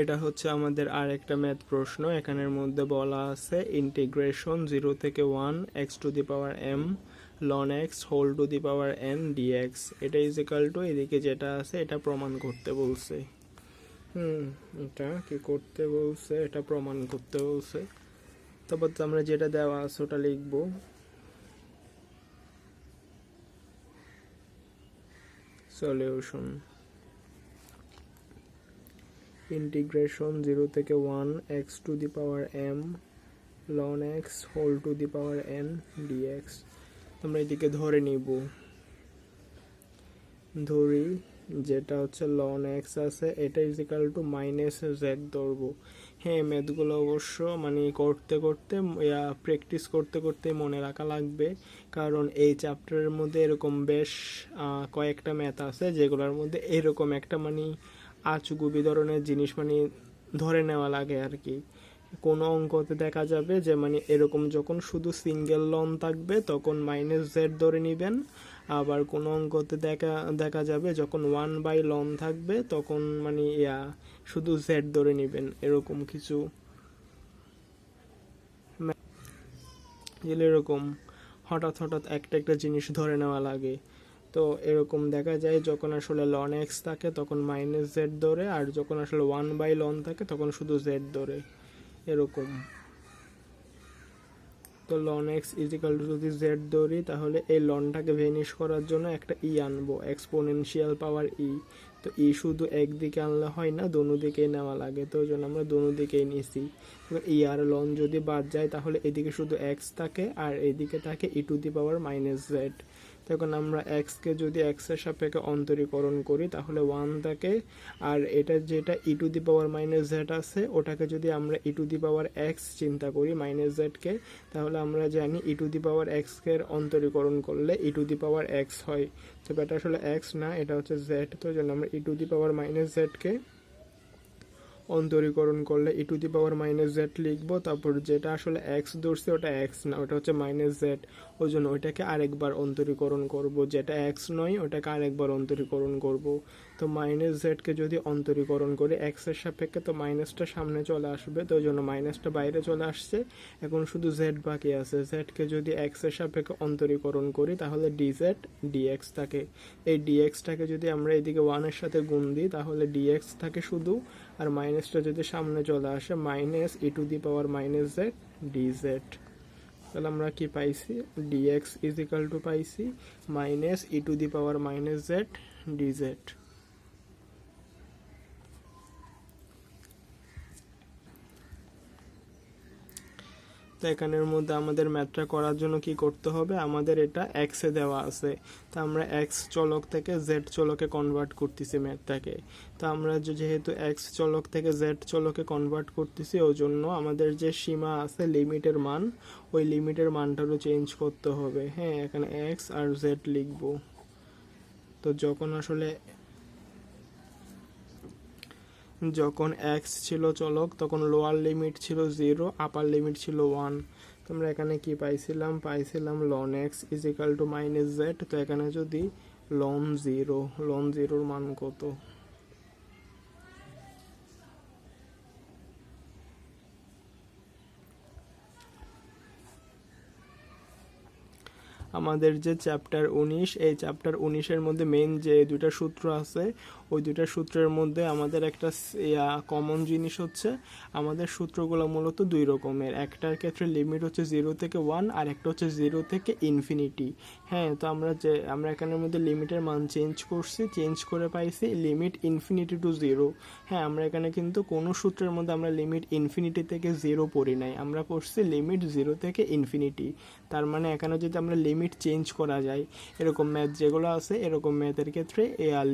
এটা হচ্ছে আমাদের আর একটা ম্যাথ প্রশ্ন। এখানের মধ্যে বলা আছে ইন্টিগ্রেশন জিরো থেকে one X to the power M ln X whole to the power N DX এটা ইজ ইকাল টু এদিকে যেটা আছে, এটা প্রমাণ করতে বলছে। হুম, এটা কি করতে বলছে? এটা প্রমাণ করতে বলছে। তারপর তো আমরা যেটা দেওয়া আছে, ওটা লিখব। সলিউশন ইন্টিগ্রেশন জিরো থেকে one X to the power M ln X whole to the power N DX আমরা এদিকে ধরে নিব। ধরি, যেটা হচ্ছে লন এক্স আছে, এটা is equal to minus Z ধরবো। হ্যাঁ ম্যাথগুলো অবশ্য মানে করতে করতে প্র্যাকটিস করতে করতে মনে রাখা লাগবে। কারণ এই চ্যাপ্টারের মধ্যে এরকম বেশ কয়েকটা ম্যাথ আছে, যেগুলোর মধ্যে এরকম একটা মানে আচুগুবি ধরনের জিনিস মানে ধরে নেওয়া লাগে আর কি। কোনো অঙ্কতে দেখা যাবে যে মানে এরকম যখন শুধু সিঙ্গেল লন থাকবে তখন মাইনাস জেড ধরে নেবেন। আবার কোনো অঙ্কতে দেখা দেখা যাবে যখন ওয়ান বাই লন থাকবে তখন মানে ইয়া, শুধু জেড ধরে নেবেন এরকম কিছু। এরকম হঠাৎ হঠাৎ একটা একটা জিনিস ধরে নেওয়া লাগে। তো এরকম দেখা যায়, যখন আসলে লন এক্স থাকে তখন মাইনাস জেড ধরে, আর যখন আসলে ওয়ান বাই লন থাকে তখন শুধু জেড ধরে, এরকম। তো ln X is equal to যদি জেড ধরি, তাহলে এই লনটাকে ভেনিশ করার জন্য একটা ই আনব এক্সপোনেনশিয়াল পাওয়ার ই তো ই শুধু একদিকে আনলে হয় না, দোনো দিকেই নেওয়া লাগে, তো ওই জন্য আমরা দোনো দিকেই নিছি। ই আর লন যদি বাদ যায়, তাহলে এদিকে শুধু এক্স থাকে, আর এদিকে থাকে E to the power minus Z তখন আমরা এক্সকে যদি এক্সের সাপেক্ষে অন্তরীকরণ করি, তাহলে ওয়ান থাকে আর এটা যেটা E to the power minus Z আছে, ওটাকে যদি আমরা ই টু দি পাওয়ার এক্স চিন্তা করি মাইনাস জেডকে তাহলে আমরা জানি ই টু দি পাওয়ার এক্সকে অন্তরীকরণ করলে ই টু দি পাওয়ার এক্স হয়। তো এটা আসলে এক্স না, এটা হচ্ছে জেড তো জন্য আমরা ই টু দি পাওয়ার মাইনাস জেডকে অন্তরীকরণ করলে E to the power minus Z লিখব, তারপর যেটা আসলে এক্স ধরছে ওটা এক্স না, ওটা হচ্ছে মাইনাস জেড ওই জন্য ওইটাকে আরেকবার অন্তরীকরণ করব, যেটা এক্স নয়, ওটাকে আরেকবার অন্তরীকরণ করব। তো মাইনাস জেডকে যদি অন্তরীকরণ করি এক্সের সাপেক্ষে তো মাইনাসটা সামনে চলে আসবে, তো ওই জন্য মাইনাসটা বাইরে চলে আসছে। এখন শুধু জেড বাকি আছে জেডকে যদি এক্সের সাপেক্ষে অন্তরীকরণ করি, তাহলে ডি জেড ডিএক্স থাকে। এই ডিএক্সটাকে যদি আমরা এদিকে ওয়ানের সাথে গুণ দিই, তাহলে ডিএক্স থাকে শুধু আর মাইনাসটা যদি সামনে চলে আসে minus E to the power minus Z D Z তাহলে আমরা কি পাইছি? ডিএক্স ইজ ইকাল টু পাইছি minus E to the power minus Z D Z তো এখানের মধ্যে আমাদের ম্যাথটা করার জন্য কি করতে হবে? আমাদের এটা এক্সে দেওয়া আছে। তো আমরা এক্স চলক থেকে জেড চলকে কনভার্ট করতেছি ম্যাথটাকে। তো আমরা যেহেতু এক্স চলক থেকে জেড চলকে কনভার্ট করতেছি ওই জন্য আমাদের যে সীমা আছে, লিমিটের মান, ওই লিমিটের মানটারও চেঞ্জ করতে হবে। হ্যাঁ এখানে এক্স আর জেড লিখব। তো যখন আসলে যখন এক্স ছিল চলক, তখন লোয়ার লিমিট ছিল জিরো আপার লিমিট ছিল ওয়ান তোমরা এখানে কি পাইছিলাম? পাইছিলাম ln X is equal to minus Z তো এখানে যদি লন জিরো লন জিরোর মান কত? আমাদের যে চ্যাপ্টার উনিশ, এই চ্যাপ্টার উনিশের মধ্যে মেন যে দুইটা সূত্র আছে ওই দুইটা সূত্রের মধ্যে আমাদের একটা কমন জিনিস হচ্ছে, আমাদের সূত্রগুলো মূলত দুই রকমের। একটার ক্ষেত্রে লিমিট হচ্ছে জিরো থেকে ওয়ান আর একটা হচ্ছে জিরো থেকে ইনফিনিটি হ্যাঁ তো আমরা যে, আমরা এখানের মধ্যে লিমিটের মান চেঞ্জ করছি চেঞ্জ করে পাইছি লিমিট ইনফিনিটি টু জিরো হ্যাঁ আমরা এখানে কিন্তু কোনো সূত্রের মধ্যে আমরা লিমিট ইনফিনিটি থেকে জিরো পড়ি নাই। আমরা পড়ছি লিমিট জিরো থেকে ইনফিনিটি তার মানে এখানে যদি আমরা লিমিট চেঞ্জ করা যায়, এরকম ম্যাথ যেগুলো আছে, এরকম ম্যাথের ক্ষেত্রে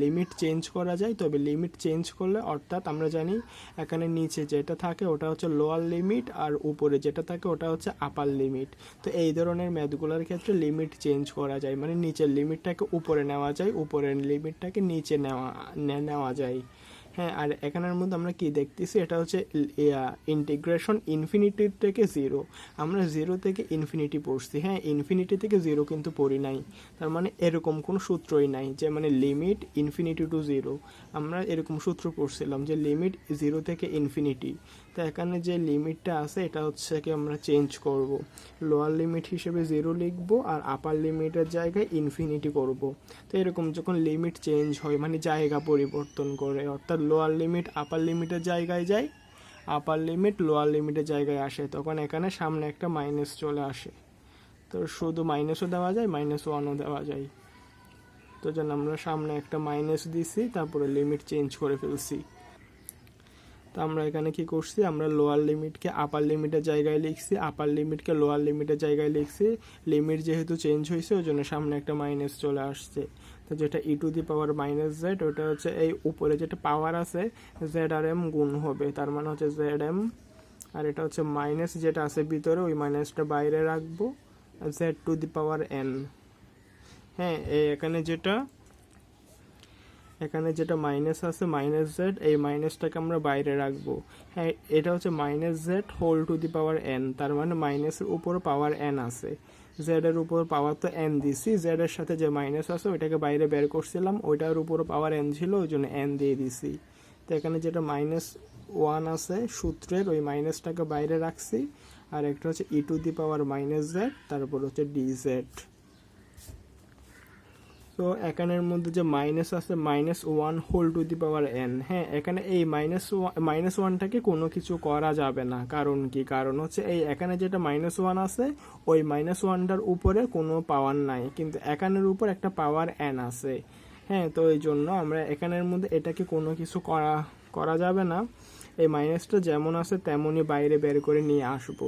লিমিট চেঞ্জ করা যায়, তবে লিমিট চেঞ্জ করলে অর্থাৎ আমরা জানি এখানে নিচে যেটা থাকে ওটা হচ্ছে লোয়ার লিমিট আর উপরে যেটা থাকে ওটা হচ্ছে আপার লিমিট তো এই ধরনের ম্যাথগুলোর ক্ষেত্রে লিমিট চেঞ্জ করা যায় মানে নিচের লিমিটটাকে উপরে নেওয়া যায়, উপরের লিমিটটাকে নিচে নেওয়া নেওয়া যায়। হ্যাঁ আর এখানের মধ্যে আমরা কি দেখতেছি, এটা হচ্ছে ইন্টিগ্রেশন ইনফিনিটি থেকে জিরো আমরা জিরো থেকে ইনফিনিটি পড়ছি। হ্যাঁ ইনফিনিটি থেকে জিরো কিন্তু পড়ি নাই। তার মানে এরকম কোনো সূত্রই নাই যে মানে লিমিট ইনফিনিটি টু জিরো আমরা এরকম সূত্র পড়ছিলাম যে লিমিট জিরো থেকে ইনফিনিটি তো এখানে যে লিমিটটা আছে, এটা হচ্ছে কি আমরা চেঞ্জ করব। লোয়ার লিমিট হিসেবে জিরো লিখব আর আপার লিমিটের জায়গায় ইনফিনিটি করব। তো এরকম যখন লিমিট চেঞ্জ হয় মানে জায়গা পরিবর্তন করে, অর্থাৎ লোয়ার লিমিট আপার লিমিটের জায়গায় যায় আপার লিমিট লোয়ার লিমিটের জায়গায় আসে, তখন এখানে সামনে একটা মাইনাস চলে আসে। তো শুধু মাইনাসও দেওয়া যায় মাইনাস ওয়ানও দেওয়া যায়। তো যেন আমরা সামনে একটা মাইনাস দিছি, তারপরে লিমিট চেঞ্জ করে ফেলছি। তো আমরা এখানে কি করছি? আমরা লোয়ার লিমিটকে আপার লিমিটের জায়গায় লিখছি আপার লিমিটকে লোয়ার লিমিটের জায়গায় লিখছি। লিমিট যেহেতু চেঞ্জ হয়েছে, ওই জন্য সামনে একটা মাইনাস চলে আসছে। তো যেটা E to the power minus Z ওটা হচ্ছে এই উপরে যেটা পাওয়ার আছে জেড আর এম গুণ হবে। তার মানে হচ্ছে জেড এম আর এটা হচ্ছে মাইনাস যেটা আছে ভিতরে, ওই মাইনাসটা বাইরে রাখব। Z to the power N হ্যাঁ এখানে যেটা এখানে যেটা মাইনাস আছে মাইনাস জেড এই মাইনাসটাকে আমরা বাইরে রাখব। হ্যাঁ এটা হচ্ছে minus Z whole to the power N তার মানে মাইনাসের উপর পাওয়ার এন আছে। জেড এর উপর পাওয়ার তো এন দিছি জেড এর সাথে যে মাইনাস আছে ওইটাকে বাইরে বের করছিলাম, ওইটার উপর পাওয়ার এন ছিল, ওই জন্য এন দিয়ে দিছি। তো এখানে যেটা মাইনাস ওয়ান আছে সূত্রের, ওই মাইনাসটাকে বাইরে রাখছি, আর একটা হচ্ছে E to the power minus Z তারপর হচ্ছে ডি জেড তো এখানের মধ্যে যে মাইনাস আছে minus one whole to the power N হ্যাঁ এখানে এই মাইনাস ওয়ান মাইনাস ওয়ানটাকে কোনো কিছু করা যাবে না। কারণ কি? কারণ হচ্ছে এই এখানে যেটা মাইনাস ওয়ান আছে, ওই মাইনাস ওয়ানটার উপরে কোনো পাওয়ার নাই। কিন্তু এখানের উপর একটা পাওয়ার এন আছে। হ্যাঁ তো এই জন্য আমরা এখানের মধ্যে এটাকে কোনো কিছু করা করা যাবে না। এই মাইনাসটা যেমন আছে, তেমনই বাইরে বের করে নিয়ে আসব।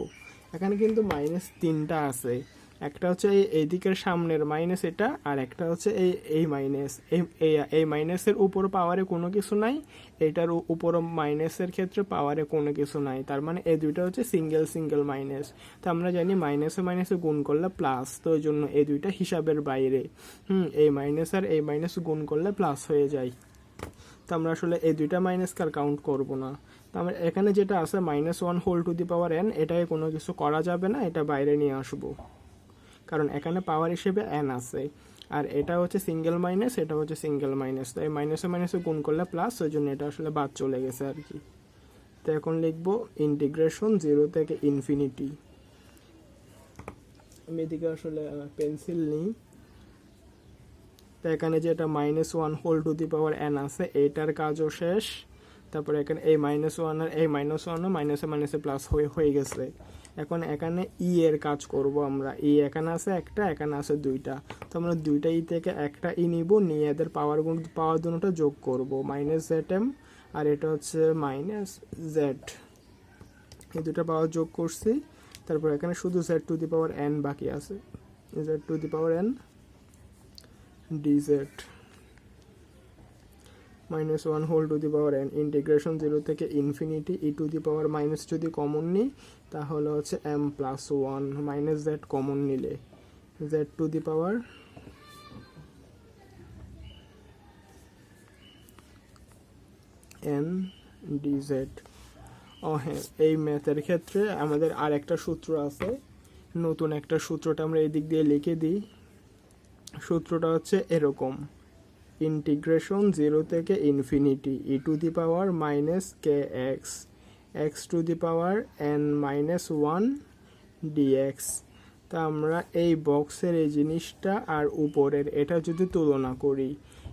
এখানে কিন্তু মাইনাস তিনটা আছে। একটা হচ্ছে এই এইদিকের সামনের মাইনাস এটা, আর একটা হচ্ছে এই এই মাইনাস এই, এই- মাইনাসের উপর পাওয়ারে কোনো কিছু নাই, এটার উপর মাইনাসের ক্ষেত্রে পাওয়ারে কোনো কিছু নাই, তার মানে এই দুইটা হচ্ছে সিঙ্গেল সিঙ্গেল মাইনাস তো আমরা জানি মাইনাসে মাইনাসে গুণ করলে প্লাস তো ওই জন্য এই দুইটা হিসাবের বাইরে। হুম, এই মাইনাস আর এই মাইনাস গুণ করলে প্লাস হয়ে যায়। তো আমরা আসলে এই দুইটা মাইনাসকে আর কাউন্ট করব না। তো আমরা এখানে যেটা আছে minus one whole to the power N এটাকে কোনো কিছু করা যাবে না, এটা বাইরে নিয়ে আসব। কারণ এখানে পাওয়ার হিসেবে এন আছে। আর এটা হচ্ছে সিঙ্গেল মাইনাস এটা হচ্ছে সিঙ্গেল মাইনাস তো এই মাইনাসে মাইনাসে গুণ করলে প্লাস ওই জন্য এটা আসলে বাদ চলে গেছে আর কি। তো এখন লিখব ইন্টিগ্রেশন জিরো থেকে ইনফিনিটি আমি এদিকে আসলে পেন্সিল নিই। তো এখানে যেটা minus one whole to the power N আছে এইটার কাজও শেষ। তারপরে এখানে এই মাইনাস ওয়ান আর এই মাইনাস ওয়ানও মাইনাসে মাইনাসে প্লাস হয়ে হয়ে গেছে। এখন এখানে ই এর কাজ করব আমরা। ই এখানে আছে একটা, এখানে আছে দুইটা। তো আমরা দুইটা ই থেকে একটা ই নিব, নিয়ে এদের পাওয়ার গুণ পাওয়ার দুটোটা যোগ করব। মাইনাস জেড এম আর এটা হচ্ছে মাইনাস জেড এই দুটো পাওয়ার যোগ করছি। তারপর এখানে শুধু z to the power n বাকি আছে। Z to the power n dz minus one whole to the power n integration zero থেকে infinity e to the power minus যদি কমন নিই, তাহলে হচ্ছে m plus one minus z common নিলে। Z to the power n d z ও হ্যাঁ এই ম্যাথের ক্ষেত্রে আমাদের আর একটা সূত্র আছে। নতুন একটা সূত্রটা আমরা এই দিক দিয়ে লিখে দিই। সূত্রটা হচ্ছে এরকম। ইন্টিগ্রেশন জিরো থেকে infinity e to the power minus k x x to the power n minus one d x তা আমরা এই বক্সের এই জিনিসটা আর উপরের, এটা যদি তুলনা করি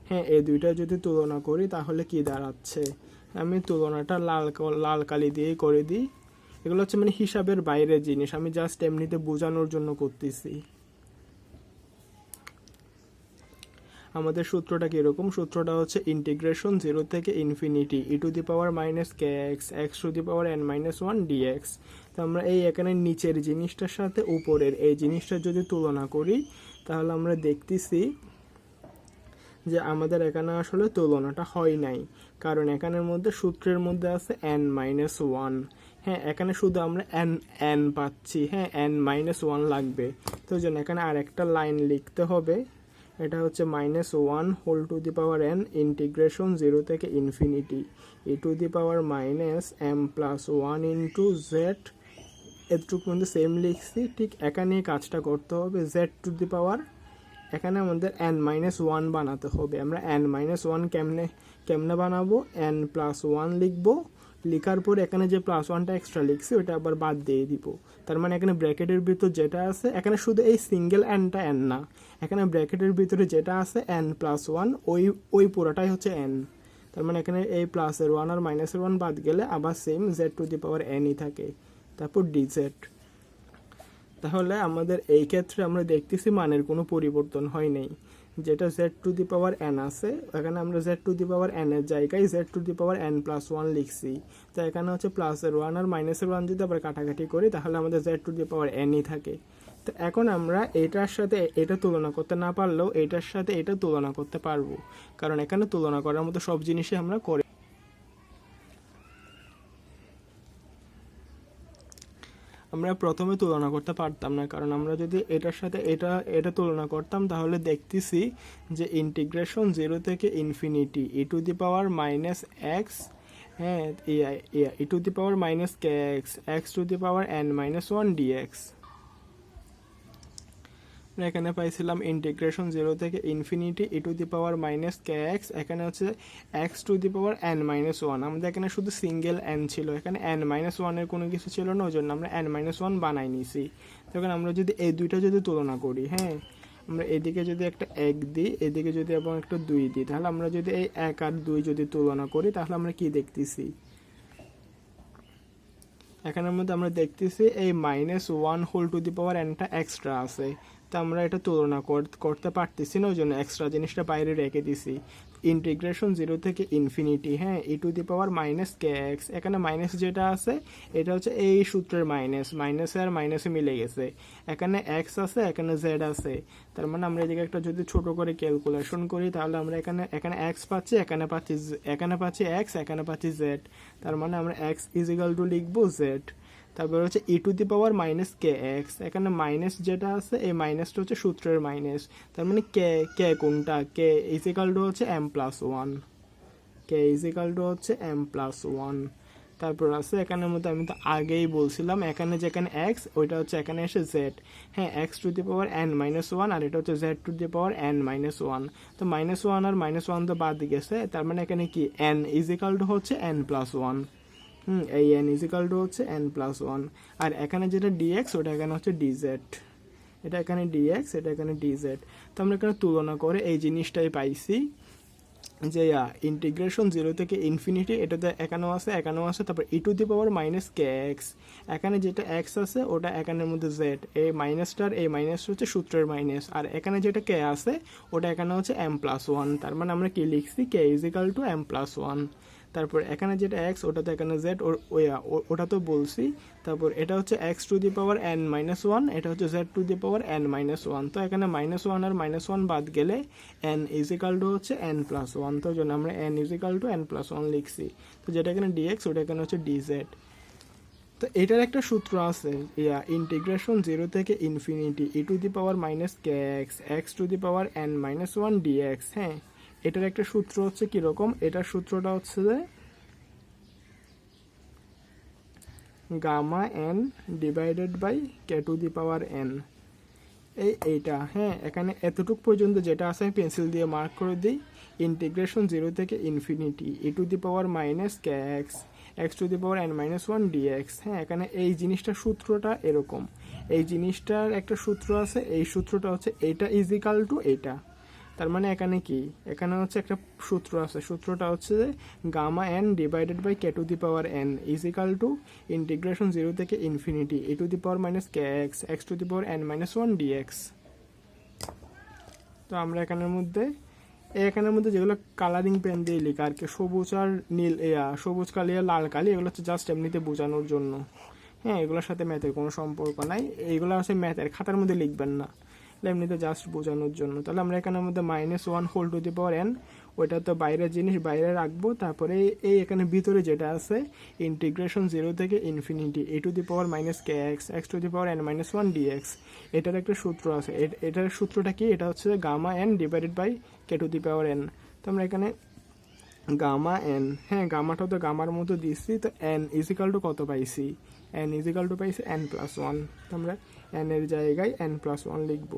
হ্যাঁ এই দুইটা যদি তুলনা করি, তাহলে কি দাঁড়াচ্ছে? আমি তুলনাটা লাল লাল কালি দিয়েই করে দিই। এগুলো হচ্ছে মানে হিসাবের বাইরের জিনিস, আমি জাস্ট এমনিতে বোঝানোর জন্য করতেছি। আমাদের সূত্রটা কীরকম সূত্রটা হচ্ছে ইন্টিগ্রেশন জিরো থেকে infinity e to the power minus k x x to the power n minus one d x তো আমরা এই এখানে নিচের জিনিসটার সাথে উপরের, এই জিনিসটা যদি তুলনা করি, তাহলে আমরা দেখতেছি যে আমাদের এখানে আসলে তুলনাটা হয় নাই। কারণ এখানের মধ্যে সূত্রের মধ্যে আছে এন মাইনাস ওয়ান হ্যাঁ এখানে শুধু আমরা এন এন পাচ্ছি। হ্যাঁ এন মাইনাস ওয়ান লাগবে। তো জন্য এখানে আর একটা লাইন লিখতে হবে। এটা হচ্ছে minus one whole to the power n integration zero থেকে infinity e to the power minus m plus one into z এতটুকু কিন্তু সেম লিখছি। ঠিক এখানে কাজটা করতে হবে জেড টু দি পাওয়ার এখানে আমাদের এন মাইনাস ওয়ান বানাতে হবে। আমরা এন মাইনাস ওয়ান কেমনে কেমনে বানাবো? এন প্লাস ওয়ান লিখব। লিখার পর এখানে যে প্লাস ওয়ানটা এক্সট্রা লিখছি ওটা আবার বাদ দিয়ে দিব। তার মানে এখানে ব্র্যাকেটের ভিতর যেটা আছে, এখানে শুধু এই সিঙ্গেল এনটা এন না, এখানে ব্র্যাকেটের ভিতরে যেটা আছে এন প্লাস ওয়ান ওই ওই পুরোটাই হচ্ছে এন তার মানে এখানে এই প্লাসের ওয়ান আর মাইনাসের ওয়ান বাদ গেলে আবার same z to the power এনই থাকে। তারপর ডিজেড তাহলে আমাদের এই ক্ষেত্রে আমরা দেখতেছি মানের কোনো পরিবর্তন হয় নাই। যেটা z to the power n আছে, এখানে আমরা z to the power n এর জায়গায় z to the power n plus one লিখছি। তো এখানে হচ্ছে প্লাসের ওয়ান আর মাইনাসের ওয়ান যদি আবার কাটাকাটি করি, তাহলে আমাদের জেড টু দি পাওয়ার এনই থাকে। তো এখন আমরা এটার সাথে এটা তুলনা করতে না পারলেও এটার সাথে এটা তুলনা করতে পারব। কারণ এখানে তুলনা করার মতো সব জিনিসই আমরা করি আমরা প্রথমে তুলনা করতে পারতাম না, কারণ আমরা যদি এটার সাথে এটা এটা তুলনা করতাম, তাহলে দেখতেছি যে ইন্টিগ্রেশন জিরো থেকে infinity e to the power minus x হ্যাঁ e to the power minus k x x to the power n minus one d x আমরা এখানে পাইছিলাম ইন্টিগ্রেশন জিরো থেকে infinity e to the power minus k x এখানে হচ্ছে x to the power n minus one আমাদের এখানে শুধু single N ছিল, এখানে এন মাইনাস ওয়ানের কোনো কিছু ছিল না ওই জন্য আমরা এন মাইনাস ওয়ান বানাই নিছি। তখন আমরা যদি এই দুইটা যদি তুলনা করি হ্যাঁ আমরা এদিকে যদি একটা এক দিই, এদিকে যদি এবং একটা দুই দিই, তাহলে আমরা যদি এই এক আর দুই যদি তুলনা করি, তাহলে আমরা কি দেখতেছি? এখানের মধ্যে আমরা দেখতেছি এই minus one whole to the power এনটা extra আছে। তো আমরা এটা তুলনা করতে পারতেছি না ওই জন্য এক্সট্রা জিনিসটা বাইরে রেখে দিছি। ইন্টিগ্রেশন জিরো থেকে ইনফিনিটি হ্যাঁ e to the power minus k x এখানে মাইনাস যেটা আছে, এটা হচ্ছে এই সূত্রের মাইনাস মাইনাসে আর মাইনাসে মিলে গেছে। এখানে এক্স আছে, এখানে জেড আছে। তার মানে আমরা এদিকে একটা যদি ছোট করে ক্যালকুলেশন করি, তাহলে আমরা এখানে এখানে এক্স পাচ্ছি, এখানে পাচ্ছি এখানে পাচ্ছি এক্স এখানে পাচ্ছি জেড তার মানে আমরা এক্স ইজিক্যাল টু লিখব জেড তারপর হচ্ছে e to the power minus k x এখানে মাইনাস যেটা আছে, এই মাইনাসটা হচ্ছে সূত্রের মাইনাস তার মানে কে কে কোনটা? কে ইজিক্যাল টু হচ্ছে m plus one k equal to হচ্ছে এম প্লাস ওয়ান তারপর আছে এখানের মধ্যে আমি তো আগেই বলছিলাম, এখানে যেখানে এক্স ওইটা হচ্ছে এখানে এসে জেড হ্যাঁ X to the power N minus one আর এটা হচ্ছে Z to the power N minus one তো মাইনাস ওয়ান আর মাইনাস ওয়ান তো বাদ গেছে, তার মানে এখানে কি? এন ইজিক্যাল টু হচ্ছে এন প্লাস ওয়ান হুম, এই এন ইজিক্যাল টু হচ্ছে এন প্লাস ওয়ান আর এখানে যেটা ডিএক্স ওটা এখানে হচ্ছে ডিজেড এটা এখানে ডিএক্স এটা এখানে ডিজেড তো আমরা এখানে তুলনা করে এই জিনিসটাই পাইছি যে ইন্টিগ্রেশন জিরো থেকে ইনফিনিটি এটাতে এখানেও আছে এখানেও আছে, তারপর e to the power minus k x এখানে যেটা এক্স আছে, ওটা এখানের মধ্যে জেড এই মাইনাসটার এই মাইনাস হচ্ছে সূত্রের মাইনাস আর এখানে যেটা কে আছে, ওটা এখানে হচ্ছে এম প্লাস ওয়ান তার মানে আমরা কি লিখছি k equal to m plus one তারপর এখানে যেটা এক্স ওটা তো এখানে জেড ওটা তো বলছি। তারপর এটা হচ্ছে x to the power n minus one এটা হচ্ছে z to the power n minus one তো এখানে মাইনাস ওয়ান আর মাইনাস ওয়ান বাদ গেলে এন ইজিক্যাল টু হচ্ছে এন প্লাস ওয়ান তো জন্য আমরা n equal to n plus one লিখছি। তো যেটা এখানে ডিএক্স ওটা এখানে হচ্ছে ডিজেড তো এটার একটা সূত্র আছে, ইয়া ইন্টিগ্রেশন জিরো থেকে infinity e to the power minus k x x to the power n minus one d x হ্যাঁ? এটার একটা সূত্র হচ্ছে কীরকম? এটার সূত্রটা হচ্ছে যে gamma n divided by k to the power n. এই এইটা হ্যাঁ এখানে এতটুক পর্যন্ত যেটা আছে আমি পেন্সিল দিয়ে মার্ক করে দিই। ইন্টিগ্রেশন জিরো থেকে infinity e to the power minus k x x to the power n minus one d x হ্যাঁ এখানে এই জিনিসটার সূত্রটা এরকম। এই জিনিসটার একটা সূত্র আছে, এই সূত্রটা হচ্ছে এইটা ইজিক্যাল টু এইটা তার মানে এখানে কি? এখানে হচ্ছে একটা সূত্র আছে। সূত্রটা হচ্ছে যে gamma n divided by k to the power n equal to integration zero থেকে infinity e to the power minus k x x to the power n minus one d x তো আমরা এখানের মধ্যে এখানের মধ্যে যেগুলো কালারিং পেন দিয়ে লিখা, আর কি সবুজ আর নীল ইয়া সবুজ কালি আর লাল কালি, এগুলো হচ্ছে জাস্ট এমনিতে বোঝানোর জন্য। হ্যাঁ এগুলোর সাথে ম্যাথের কোনো সম্পর্ক নাই। এইগুলো হচ্ছে ম্যাথের খাতার মধ্যে লিখবেন না। এমনিতে জাস্ট বোঝানোর জন্য। তাহলে আমরা এখানের মধ্যে minus one whole to the power n ওইটা তো বাইরের জিনিস, বাইরে রাখব। তারপরে এই এখানে ভিতরে যেটা আছে ইন্টিগ্রেশন জিরো থেকে infinity e to the power minus k x x to the power n minus one d x এটার একটা সূত্র আছে। এটার সূত্রটা কি? এটা হচ্ছে gamma n divided by k to the power n তো আমরা এখানে গামা এন হ্যাঁ গামাটা তো গামার মতো দিচ্ছি, তো এন ইজিক্যাল টু কত পাইছি? এন ইজিক্যাল টু পাইছি এন প্লাস ওয়ান তো আমরা এর জায়গায় এন প্লাস ওয়ান লিখব।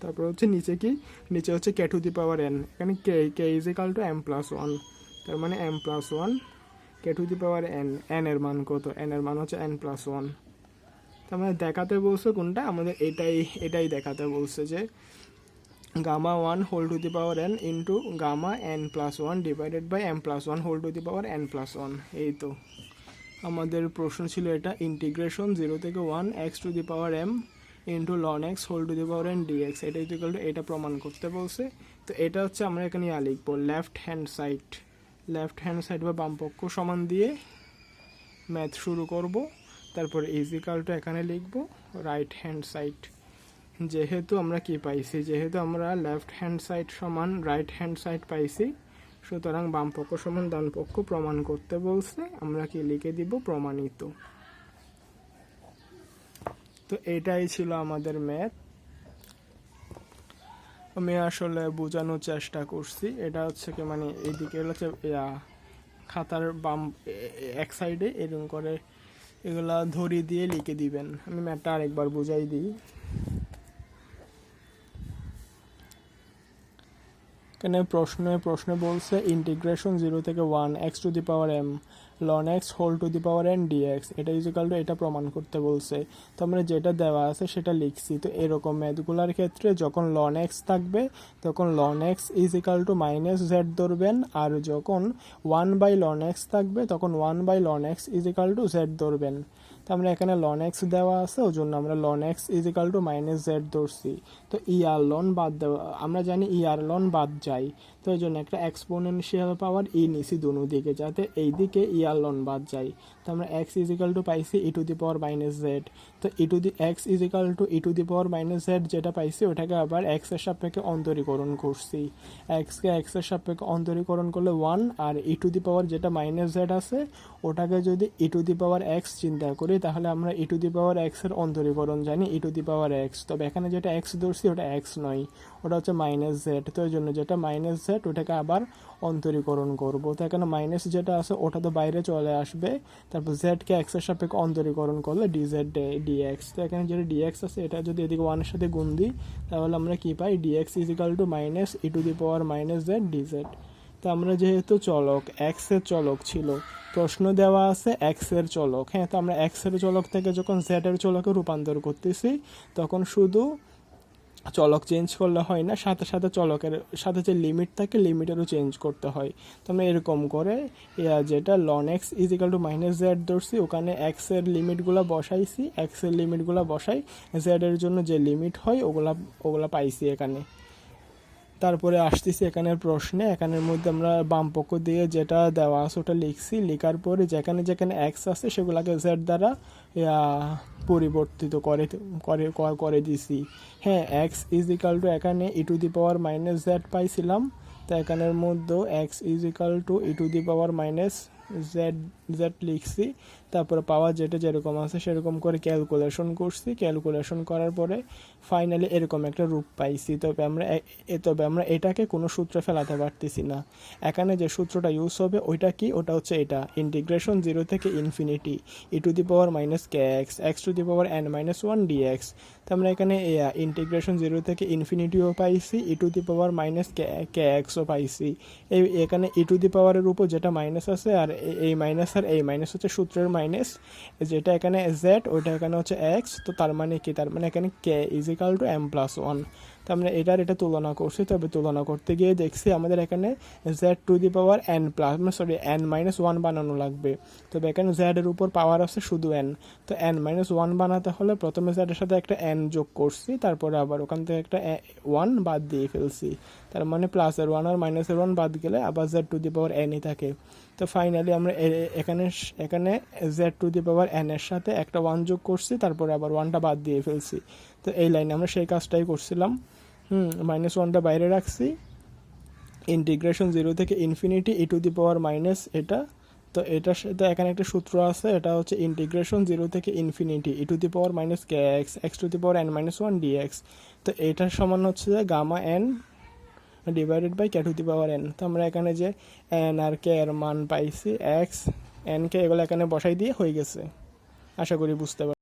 তারপর হচ্ছে নিচে কি? নিচে হচ্ছে কে টু দি পাওয়ার এন এখানে k k equal to m plus one তার মানে m plus one k to the power n n এর মান কত? এন এর মান হচ্ছে এন প্লাস ওয়ান তার মানে দেখাতে বলছে কোনটা? আমাদের এটাই এটাই দেখাতে বলছে যে gamma one whole to the power n into gamma n plus one divided by m plus one whole to the power n plus one এই তো। আমাদের প্রশ্ন ছিল এটা ইন্টিগ্রেশন জিরো থেকে one x to the power m into ln x whole to the power n d x এটা equal to এটা প্রমাণ করতে বলছে। তো এটা হচ্ছে আমরা এখানে ইয়া লিখব left hand side left hand side বা বামপক্ষ সমান দিয়ে ম্যাথ শুরু করব, তারপর ইজিক্যাল টু এখানে লিখব রাইট হ্যান্ড সাইড যেহেতু আমরা কি পাইছি, যেহেতু আমরা লেফট হ্যান্ড সাইড সমান রাইট হ্যান্ড সাইড পাইছি সুতরাং বাম পক্ষ সমান ডান পক্ষ প্রমাণ করতে বলছে, আমরা কি লিখে দিব প্রমাণিত? তো এটাই ছিল আমাদের ম্যাথ। আমি আসলে বোঝানোর চেষ্টা করছি। এটা হচ্ছে কি মানে এইদিকে হচ্ছে খাতার বাম এক সাইডে এরকম করে এগুলা ধরি দিয়ে লিখে দিবেন। আমি ম্যাথটা আরেকবার বুঝাই দিই। এখানে প্রশ্নে প্রশ্নে বলছে ইন্টিগ্রেশন জিরো থেকে one x to the power m ln x whole to the power n d x এটা ইজিক্যাল টু এটা প্রমাণ করতে বলছে। তো আমরা যেটা দেওয়া আছে সেটা লিখছি। তো এরকম ম্যাথগুলোর ক্ষেত্রে যখন লন এক্স থাকবে, তখন ln x equal to minus z ধরবেন। আর যখন ওয়ান বাই লন এক্স থাকবে, তখন one by ln x equal to z ধরবেন। তো আমরা এখানে লন এক্স দেওয়া আছে ওই জন্য আমরা ln x equal to minus z ধরছি। তো ইয়ার লন বাদ দেওয়া, আমরা জানি ইয়ার লন বাদ যায়। তো এই জন্য একটা এক্সপোনেনশিয়াল পাওয়ার ই নিছি দুনো দিকে, যাতে এই দিকে ইআর লন বাদ যায়। তো আমরা এক্স ইজিক্যাল টু পাইছি e to the power minus z তো e to the x equal to e to the power minus z যেটা পাইছি, ওটাকে আবার এক্সের সাপেক্ষে অন্তরীকরণ করছি। এক্সকে এক্সের সাপেক্ষে অন্তরীকরণ করলে one R E to the পাওয়ার যেটা মাইনাস জেড আছে, ওটাকে যদি ই টু দি পাওয়ার এক্স চিন্তা করি, তাহলে আমরা ই টু দি পাওয়ার এক্সের অন্তরীকরণ জানি ই টু দি পাওয়ার এক্স তবে এখানে যেটা এক্স ধরছি, ওটা এক্স নয়, ওটা হচ্ছে মাইনাস জেড তো এই জন্য যেটা মাইনাস জেড ওটাকে আবার অন্তরীকরণ করব। তো এখানে মাইনাস যেটা আছে, ওটা তো বাইরে চলে আসবে। তারপর জেডকে এক্সের সাপেক্ষে অন্তরীকরণ করলে ডিজেড ডিএক্স তো এখানে যেটা ডিএক্স আছে, এটা যদি এদিকে ওয়ানের সাথে গুণ দিই, তাহলে আমরা কী পাই? D x equal to minus e to the power minus z d z তো আমরা যেহেতু চলক এক্সের চলক ছিল, প্রশ্ন দেওয়া আছে এক্সের চলক। হ্যাঁ তো আমরা এক্সের চলক থেকে যখন জেড এর চলকে রূপান্তর করতেছি, তখন শুধু চলক চেঞ্জ করলে হয় না, সাথে সাথে চলকের, সাথে যে লিমিট থাকে লিমিটেরও চেঞ্জ করতে হয়। তো আমরা এরকম করে যেটা ln x equal to minus z ধরছি, ওখানে এক্সের লিমিটগুলো বসাইছি এক্সের লিমিটগুলো বসাই জেডের জন্য যে লিমিট হয়, ওগুলা ওগুলা পাইছি এখানে। তারপরে আসতেছি এখানের প্রশ্নে, এখানের মধ্যে আমরা বাম পক্ষ দিয়ে যেটা দেওয়া আছে ওটা লিখছি। লেখার পরে যেখানে যেখানে এক্স আছে সেগুলোকে জেড দ্বারা পরিবর্তিত করে করে করে দিছি। হ্যাঁ এক্স ইজ ইকাল টু এখানে e to the power minus z পাইছিলাম। তো এখানের মধ্যেও x equal to e to the power minus z z লিখছি। তারপরে পাওয়ার যেটা যেরকম আছে সেরকম করে ক্যালকুলেশন করছি। ক্যালকুলেশন করার পরে ফাইনালি এরকম একটা রূপ পাইছি। তবে আমরা তবে আমরা এটাকে কোনো সূত্রে ফেলাতে পারতেছি না। এখানে যে সূত্রটা ইউজ হবে ওইটা কি? ওটা হচ্ছে এটা। ইন্টিগ্রেশন জিরো থেকে infinity e to the power minus k x x to the power n minus one d x তো আমরা এখানে ইন্টিগ্রেশন জিরো থেকে ইনফিনিটিও পাইছি e to the power minus কে এক্সও পাইছি। এই, এখানে ই টু দি পাওয়ারের উপর যেটা মাইনাস আছে আর এই মাইনাস আর এই মাইনাস হচ্ছে সূত্রের মাইনাস যেটা এখানে জেড ওইটা এখানে হচ্ছে এক্স তো তার মানে কি? তার মানে এখানে k equal to m plus one তো আমরা এটার এটা তুলনা করছি তবে তুলনা করতে গিয়ে দেখছি আমাদের এখানে z to the power n plus sorry n minus one বানানো লাগবে। তবে এখানে জেড এর উপর পাওয়ার আছে শুধু এন তো এন মাইনাস ওয়ান বানাতে হলে প্রথমে জেডের সাথে একটা এন যোগ করছি, তারপরে আবার ওখান থেকে একটা ওয়ান বাদ দিয়ে ফেলছি। তার মানে প্লাসের ওয়ান আর মাইনাসের ওয়ান বাদ গেলে আবার জেড টু দি পাওয়ার এনই থাকে। তো ফাইনালি আমরা এখানে এখানে z to the power n এর সাথে একটা ওয়ান যোগ করছি, তারপরে আবার ওয়ানটা বাদ দিয়ে ফেলছি। তো এই লাইনে আমরা সেই কাজটাই করছিলাম। হুম মাইনাস ওয়ানটা বাইরে রাখছি। ইন্টিগ্রেশন জিরো থেকে infinity e to the power minus এটা। তো এটার সাথে এখানে একটা সূত্র আছে, এটা হচ্ছে ইন্টিগ্রেশন জিরো থেকে infinity e to the power minus k x x to the power n minus one d x তো এটার সমান হচ্ছে যে gamma n divided by k to the power n তো আমরা এখানে যে এন আর কে এর মান পাইছি এক্স এন কে এগুলো এখানে বসাই দিয়ে হয়ে গেছে। আশা করি বুঝতে পার